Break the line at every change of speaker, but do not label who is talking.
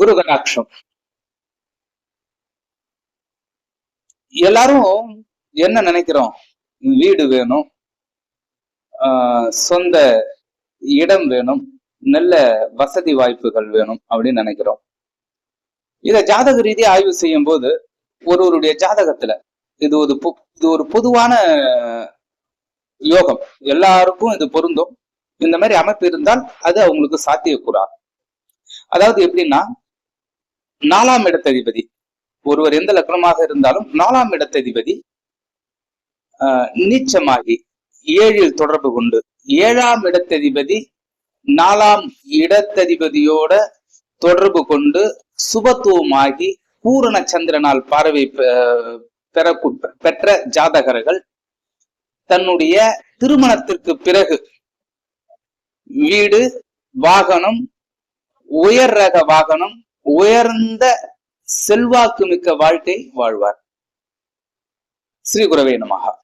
குரு கடாட்சம் எல்லாரும் என்ன நினைக்கிறோம்? வீடு வேணும். ஆஹ் சொந்த இடம் வேணும். நல்ல வசதி வாய்ப்புகள் வேணும் அப்படின்னு நினைக்கிறோம். இதை ஜாதக ரீதியா ஆய்வு செய்யும் போது ஒருவருடைய ஜாதகத்துல இது ஒரு இது ஒரு பொதுவான யோகம். எல்லாருக்கும் இது பொருந்தும். இந்த மாதிரி அமைப்பு இருந்தால் அது அவங்களுக்கு சாத்தியக்கூறா. அதாவது எப்படின்னா நாலாம் இடத்ததிபதி. ஒருவர் எந்த லக்னமாக இருந்தாலும் நாலாம் இடத்ததிபதி நீச்சமாகி ஏழில் தொடர்பு கொண்டு ஏழாம் இடத்ததிபதி நாலாம் இடத்ததிபதியோட தொடர்பு கொண்டு சுபத்துவமாகி பூரண சந்திரனால் பார்வை பெ- பெற்ற ஜாதகர்கள் தன்னுடைய திருமணத்திற்கு பிறகு வீடு வாகனம் உயர் ரக வாகனம் உயர்ந்த செல்வாக்கு மிக்க வாழ்க்கை வாழ்வார். ஸ்ரீ குரவே நமகா